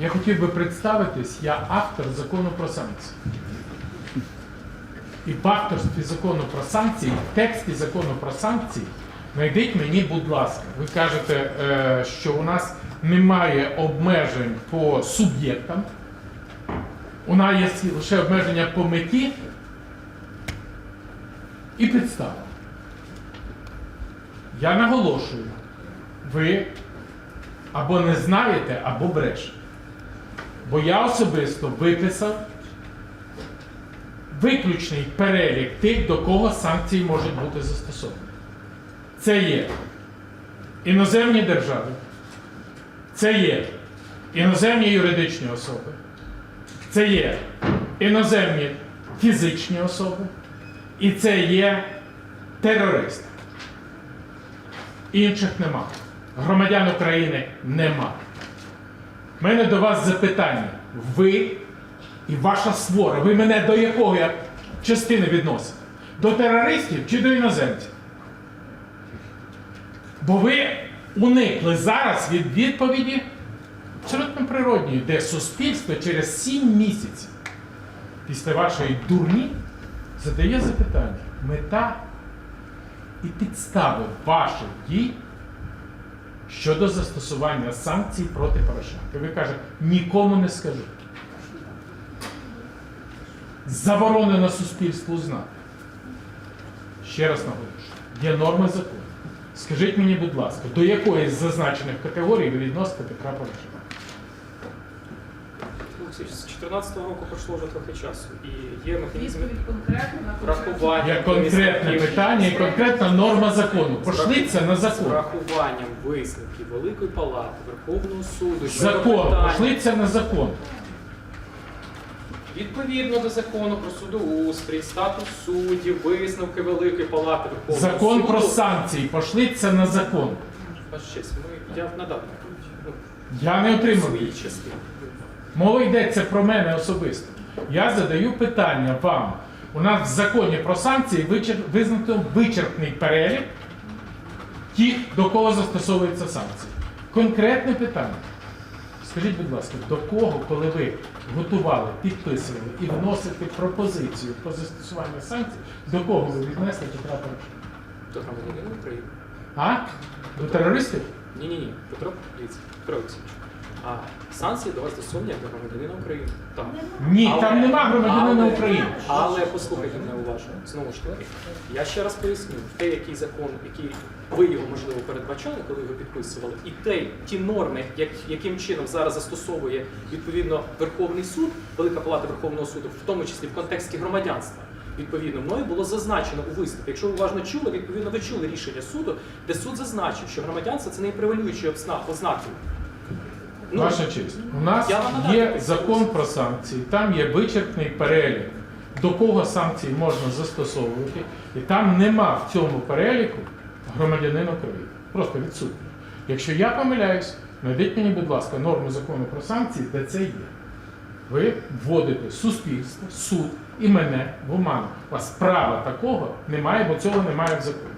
Я хотів би представитись, я автор закону про санкції. І в авторстві закону про санкції, в тексті закону про санкції, знайдіть мені, будь ласка. Ви кажете, е, що у нас немає обмежень по суб'єктам. У нас є лише обмеження по меті і підставам. Я наголошую, ви або не знаєте, або брешете. Бо я особисто виписав виключний перелік тих, до кого санкції можуть бути застосовані. Це є іноземні держави, це є іноземні юридичні особи, це є іноземні фізичні особи, і це є терористи. Інших нема. Громадян України нема. У мене до вас запитання. Ви і ваша свора, ви мене до якої частини відносите? До терористів чи до іноземців? Бо ви уникли зараз від відповіді абсолютно природньої, де суспільство через 7 місяців після вашої дурні задає запитання. Мета і підстави ваших дій щодо застосування санкцій проти Порошенка. Ви кажете, нікому не скажу. Заборонено суспільству знати. Ще раз наголошую, є норми закону. Скажіть мені, будь ласка, до якої з зазначених категорій ви відносите Петра Порошенка? З 2014 року пройшло вже трохи часу. І є механізми врахування. Є конкретне питання і конкретна норма закону. Пошліться на закон. З закон. врахуванням висновків Великої Палати, Верховного суду. Закон, пошліться на закон. Відповідно до закону про судоустрій, статус суддів, висновки Великої Палати Верховного Закон суду. про санкції, пошліться на закон. Честь, ми, я надав Я не отримав. свої частини. Мова йдеться про мене особисто. Я задаю питання вам. У нас в законі про санкції визнато вичерпний перелік тих, до кого застосовуються санкції. Конкретне питання. Скажіть, будь ласка, до кого, коли ви готували, підписували і вносите пропозицію про застосування санкцій, до кого ви віднесли Петра Порошенка? До громадянина України. А? До терористів? Ні, ні, ні. Петро, Петро Олексійович. А санкції до вас застосовані як до громадянина України. Так. Ні, Але- там нема громадянина але- України. Але послухайте мене уважно. Знову ж таки, я ще раз поясню, те, який закон, який ви його можливо передбачали, коли його підписували, і те, ті норми, як, яким чином зараз застосовує відповідно Верховний суд, Велика Палата Верховного суду, в тому числі в контексті громадянства. Відповідно, мною було зазначено у виступі. Якщо ви уважно чули, відповідно ви чули рішення суду, де суд зазначив, що громадянство це обзна- ознаки. Ну, Ваша честь, у нас є закон про санкції, там є вичерпний перелік, до кого санкції можна застосовувати, і там нема в цьому переліку громадянина України. Просто відсутній. Якщо я помиляюсь, знайдіть мені, будь ласка, норму закону про санкції, де це є. Ви вводите суспільство, суд і мене в оману. У вас права такого немає, бо цього немає в законі.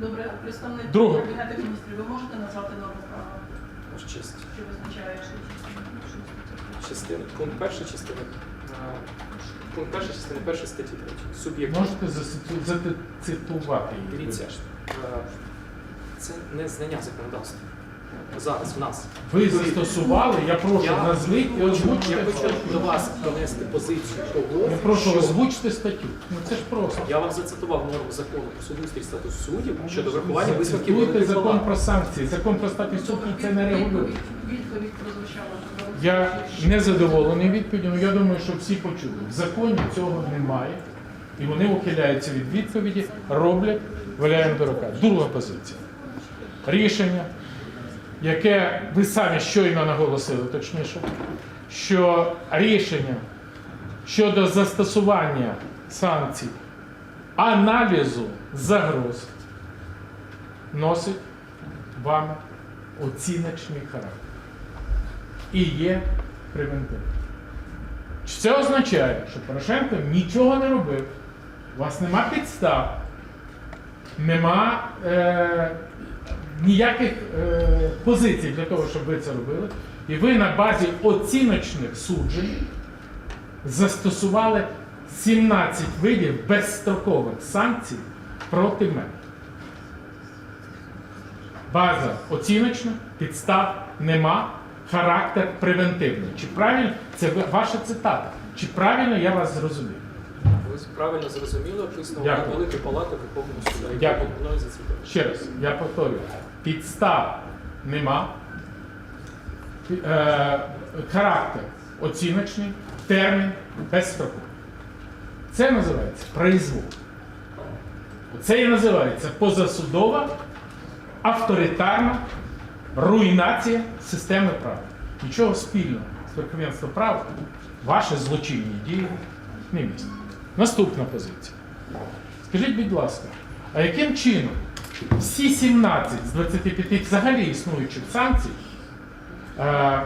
Добре, представник Друге. Кабінету міністрів, ви можете назвати норму права, чисті. що визначає що Частина, пункт перша частина. е, Пункт перша частина першої статті 3. Суб'єкт. Можете зациту- зацитувати її? Дивіться, е, це не знання законодавства. Зараз в нас. Ви застосували, я прошу, Я назвіть і озвучте. я хочу до вас донести позицію того, Я прошу, що озвучте статтю. Ну це ж просто. я вам зацитував норму закону про судоустрій статус суддів щодо врахування висновків Зацитуйте Великої закон про санкції. Закон про статус судді це не регулює. Відповідь, відповідь прозвучала. Я не задоволений відповіддю, але я думаю, що всі почули. В законі цього немає. І вони ухиляються від відповіді, роблять, валяємо дурака. Друга позиція. Рішення, яке ви самі щойно наголосили, точніше, що рішення щодо застосування санкцій, аналізу загроз носить вами оціночний характер. І є превентивним. Це означає, що Порошенко нічого не робив, у вас нема підстав, нема е, ніяких е, позицій для того, щоб ви це робили. І ви на базі оціночних суджень застосували 17 видів безстрокових санкцій проти мене. База оціночна, підстав нема, характер превентивний. Чи правильно це ваша цитата? Чи правильно я вас зрозумів? Ви правильно зрозуміли висновок Дякую. Великої палати Верховного суду, Дякую. Ще раз, я повторюю, підстав нема, е, характер оціночний, термін безстроковий. Це називається произвол. Це і називається позасудова, авторитарна руйнація системи права. Нічого спільного з верховенством права, ваші злочинні дії не містять. Наступна позиція. Скажіть, будь ласка, а яким чином всі 17 з 25 взагалі існуючих санкцій е,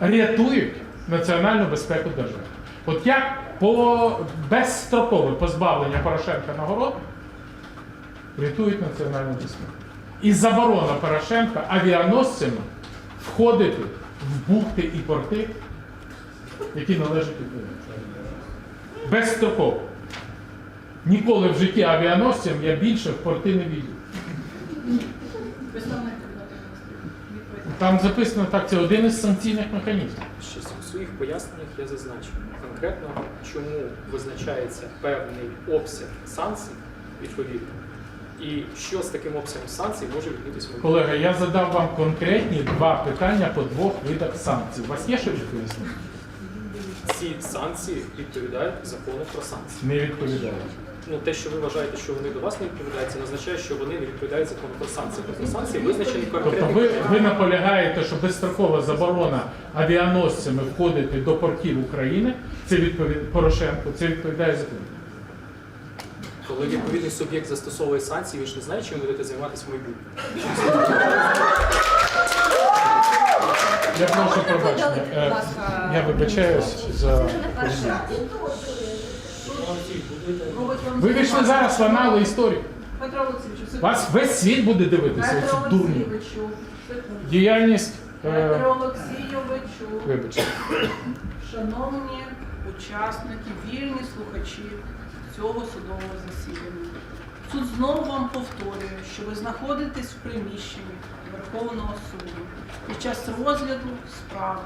рятують національну безпеку держави? От як по безстрокове позбавлення Порошенка нагород рятують національну безпеку? І заборона Порошенка авіаносцями входити в бухти і порти, які належать Україні. Безстроково. Ніколи в житті авіаносцям я більше в порти не. Відповідь. Там записано так, це один із санкційних механізмів. Ще у своїх поясненнях я зазначив конкретно, чому визначається певний обсяг санкцій відповідно, і що з таким обсягом санкцій може відбутися. Колега, я задав вам конкретні два питання по двох видах санкцій. У вас є що відповісти? Ці санкції відповідають закону про санкції. Не відповідаю. Ну, те, що ви вважаєте, що вони до вас не відповідають, це не означає, що вони не відповідають закону про санкції. Тобто санкції визначені Тобто ви, ви наполягаєте, що безстрокова заборона авіаносцями входити до портів України, це відповідь Порошенко, це відповідає закону. Коли відповідний суб'єкт застосовує санкції, ви ж не знаєте, чим ви будете займатися в майбутньому. Я прошу пробачення. Е, Я вибачаюсь за. Це вже не перший раз. Робить вам Ви вийшли зараз в анали історії. Петро Олексійовичу. Вас весь світ буде дивитися, Петро. Олексійовичу. Діяльність. Петро Е, Олексійовичу, вибачте. шановні учасники, вільні слухачі цього судового засідання. Суд знову вам повторює, що ви знаходитесь в приміщенні Верховного суду під час розгляду справи,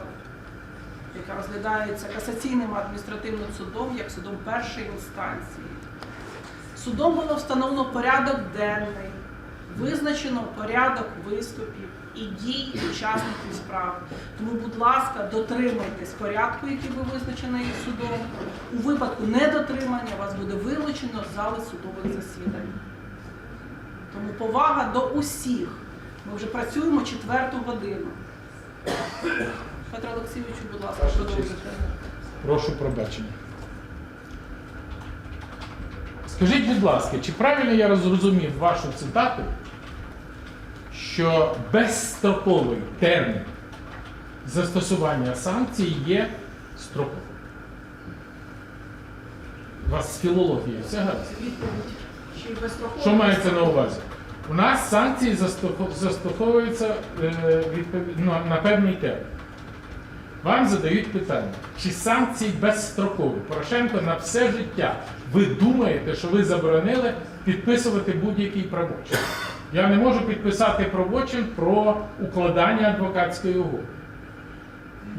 яка розглядається касаційним адміністративним судом як судом першої інстанції. Судом було встановлено порядок денний, визначено порядок виступів і дій учасників справи. Тому, будь ласка, дотримайтесь порядку, який був визначений судом. У випадку недотримання вас буде вилучено з зали судових засідань. Тому повага до усіх. Ми вже працюємо четверту годину. Петро Олексійовичу, будь ласка, продовжуйте. Прошу пробачення. Скажіть, будь ласка, чи правильно я зрозумів вашу цитату, що безстроковий термін застосування санкцій є строковим? У вас з філологією все гаразд? Що мається на увазі? У нас санкції застосовуються е, на, на певний термін. Вам задають питання, чи санкції безстрокові? Порошенко на все життя. Ви думаєте, що ви заборонили підписувати будь-який правочин? Я не можу підписати правочин про укладання адвокатської угоди.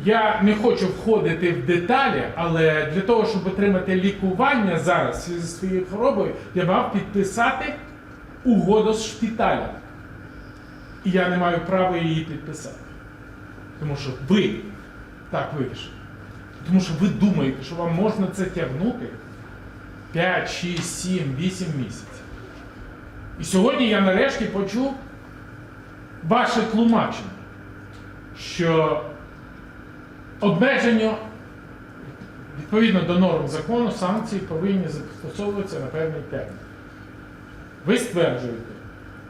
Я не хочу входити в деталі, але для того, щоб отримати лікування зараз зі своєю хворобою, я мав підписати угоду з шпиталем. І я не маю права її підписати. Тому що ви так вирішили. Тому що ви думаєте, що вам можна це тягнути 5, 6, 7, 8 місяців. І сьогодні я нарешті почув ваше тлумачення, що обмеження відповідно до норм закону санкції повинні застосовуватися на певний термін. Ви стверджуєте,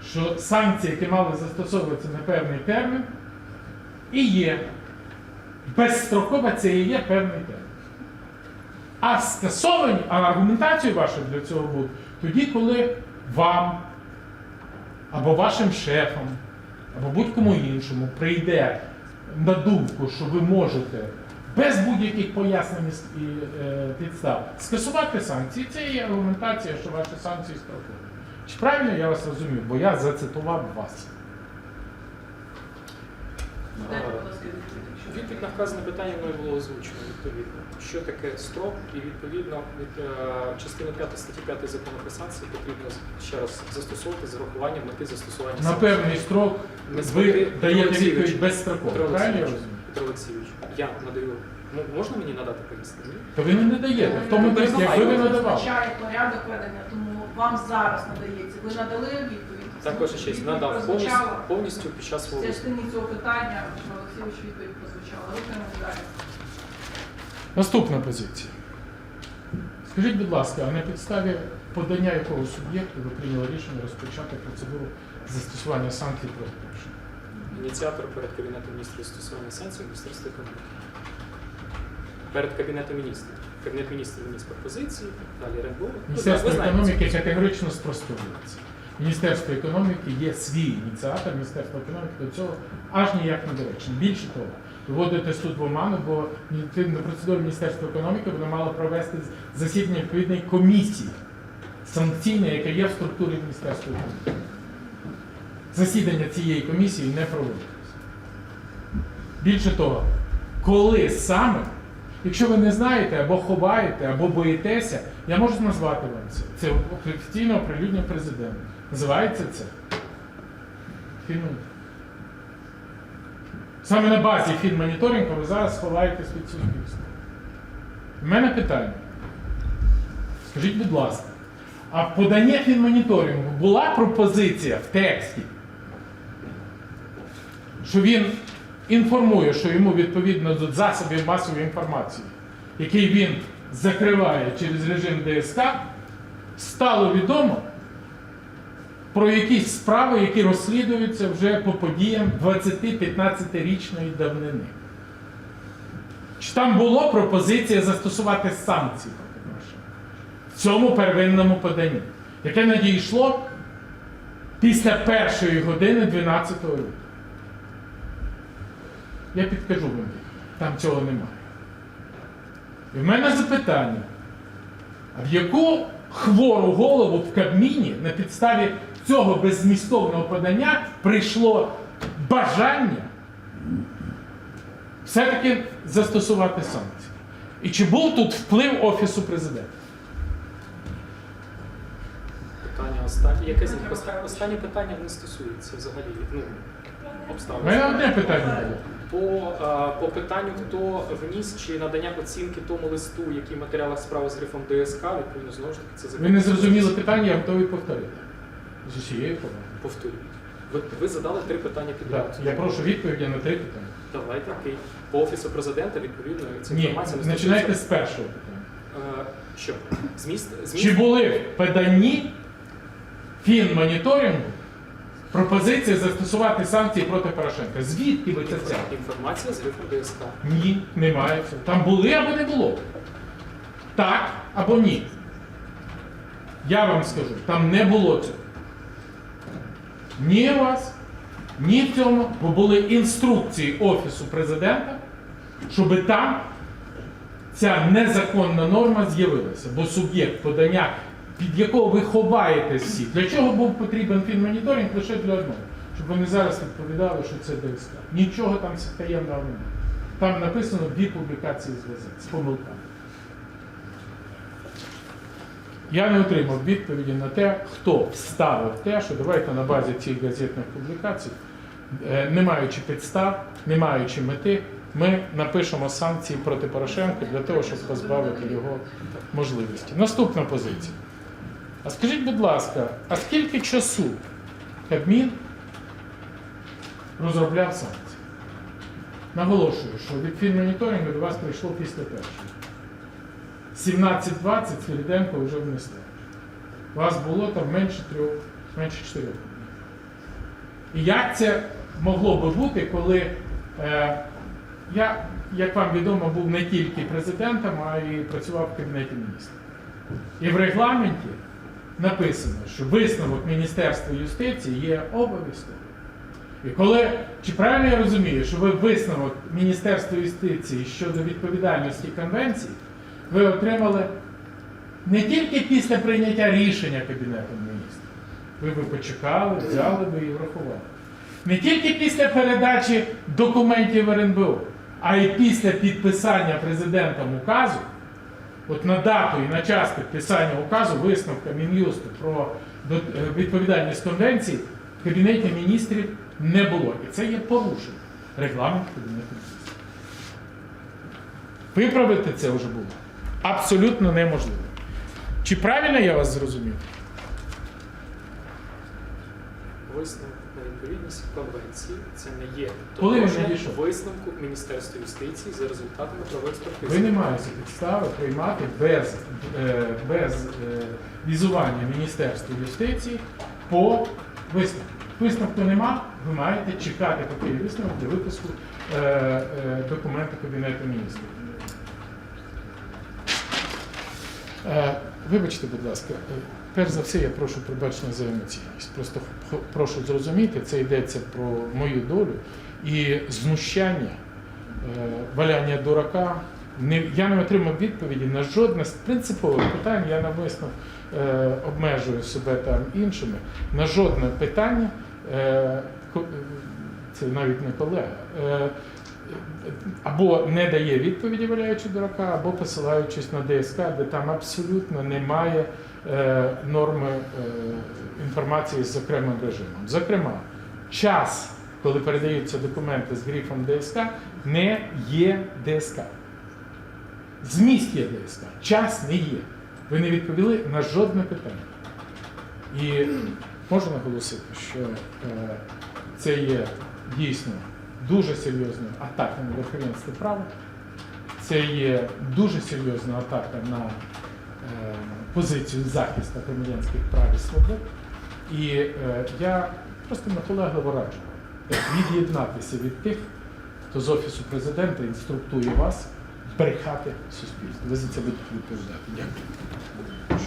що санкції, які мали застосовуватися на певний термін, і є безстрокова це і є певний термін. А скасовані, а аргументацію вашу для цього буде тоді, коли вам або вашим шефам, або будь-кому іншому прийде на думку, що ви можете без будь-яких пояснень і е, підстав скасувати санкції, це є аргументація, що ваші санкції строкові. Чи правильно я вас розумів? Бо я зацитував вас. Відповідь, на вказане питання мною було озвучено відповідно. Що таке строк, і відповідно від е, частини 5 статті 5 закону про санкції потрібно ще раз застосовувати з урахуванням мети застосування На певний строк ви Петро даєте відповідь безстроково. Петро Правильно я Олексійович. Петро Олексійович, я надаю. Ну, можна мені надати пояснення? То ви не даєте. В тому місці, якби ви надавали. Визначає порядок ведення, тому вам зараз надається. Ви надали відповідь. Також ще надав повністю, повністю під час свого частині цього питання Відповідь прозвучала. Далі. Наступна позиція. Скажіть, будь ласка, а на підставі подання якого суб'єкту ви прийняли рішення розпочати процедуру застосування санкцій проти Польщі? ініціатор перед Кабінетом міністрів застосування санкцій Міністерства економіки. Перед Кабінетом міністрів. Кабінет міністрів вніс пропозиції, далі РНБО. Ну, Міністерство економіки категорично спростовує це. Міністерство економіки є свій ініціатор, Міністерство економіки до цього аж ніяк не доречно. Більше того, виводити суд в оману, бо на процедурі Міністерства економіки воно мало провести засідання відповідної комісії санкційної, яка є в структурі Міністерства економіки. Засідання цієї комісії не проводилось. Більше того, коли саме, якщо ви не знаєте або ховаєте, або боїтеся, я можу назвати вам це. Це офіційно оприлюднення президента. Називається це фінмоніторинг. Саме на базі фінмоніторингу ви зараз ховаєтесь від суспільства. У мене питання. Скажіть, будь ласка, а в поданні фінмоніторингу була пропозиція в тексті, що він інформує, що йому відповідно до засобів масової інформації, який він закриває через режим ДСК, стало відомо про якісь справи, які розслідуються вже по подіям 20-15-річної давнини. Чи там було пропозиція застосувати санкції проти в цьому первинному поданні, яке надійшло після першої години 12 лютого? Я підкажу вам, там цього немає. І в мене запитання: а в яку хвору голову в Кабміні на підставі цього беззмістовного подання прийшло бажання все-таки застосувати санкції? І чи був тут вплив Офісу президента? Питання останнє. Яке з них? Останнє питання не стосується взагалі ну, У обставин. мене одне питання було. По, а, по питанню, хто вніс чи надання оцінки тому листу, який в матеріалах справи з грифом ДСК, відповідно, знову ж таки, це Ви не зрозуміли питання, я готовий повторити. З усією повагою. Повторюю. Ви, ви задали три питання підряд. Так, Я прошу відповіді на три питання. Давайте, окей. По офісу президента, відповідно, ця Ні, інформація не починайте стосується. з першого питання. Е, Що? Зміст, зміст Чи були в поданні фінмоніторингу пропозиції застосувати санкції проти Порошенка? Звідки ви це взяли? інформація з грифом ДСК. Ні, немає цього. Там були або не було. Так або ні. Я вам скажу, там не було цього. Ні у вас, ні в цьому, бо були інструкції Офісу президента, щоб там ця незаконна норма з'явилася. Бо суб'єкт подання, під якого ви ховаєтесь всі, для чого був потрібен фінмоніторинг лише для одного. Щоб вони зараз відповідали, що це ДСК. Нічого там таємного немає. Там написано дві публікації зв'язок з помилками. Я не отримав відповіді на те, хто вставив те, що давайте на базі цих газетних публікацій, е, не маючи підстав, не маючи мети, ми напишемо санкції проти Порошенка для того, щоб позбавити його можливості. Наступна позиція. А скажіть, будь ласка, а скільки часу Кабмін розробляв санкції? Наголошую, що від фінмоніторингу до вас прийшло після першого. 17.20 Свириденко вже внесли. Вас було там менше трьох, менше чотирьох. І як це могло би бути, коли е, я, як вам відомо, був не тільки президентом, а й працював в Кабінеті міністрів. І в регламенті написано, що висновок Міністерства юстиції є обов'язковим. І коли, чи правильно я розумію, що ви висновок Міністерства юстиції щодо відповідальності конвенції, ви отримали не тільки після прийняття рішення Кабінету міністрів, ви би почекали, взяли би і врахували. Не тільки після передачі документів РНБО, а й після підписання президентом указу, от на дату і на час підписання указу висновка Мін'юсту про е, відповідальність конвенції в Кабінеті міністрів не було. І це є порушення регламенту Кабінету міністрів. Виправити це вже було абсолютно неможливо. Чи правильно я вас зрозумів? Висновок на відповідність конвенції це не є Коли він тотожним надійшов? висновку Міністерства юстиції за результатами правової експертизи. Ви не маєте підстави приймати без, е, без е, візування Міністерства юстиції по висновку. Висновку нема, ви маєте чекати такий висновок для випуску е, е, документу Кабінету міністрів. Е, Вибачте, будь ласка, е, перш за все, я прошу пробачення за емоційність. Просто прошу зрозуміти, це йдеться про мою долю і знущання, е, валяння дурака. Я не отримав відповіді на жодне з принципових питань. Я навмисно е, обмежую себе там іншими. На жодне питання, е, е, це навіть не колега. Або не дає відповіді, валяючи дурака, або посилаючись на ДСК, де там абсолютно немає е, норми е, інформації з окремим режимом. Зокрема, час, коли передаються документи з грифом ДСК, не є ДСК. Зміст є ДСК, час не є. Ви не відповіли на жодне питання. І можу наголосити, що е, це є дійсно дуже серйозна атака на верховенство права. Це є дуже серйозна атака на е, позицію захисту громадянських прав і свобод. І е, я просто наполегливо раджу від'єднатися від тих, хто з Офісу президента інструктує вас брехати суспільству. Ви за це будете відповідати. Дякую.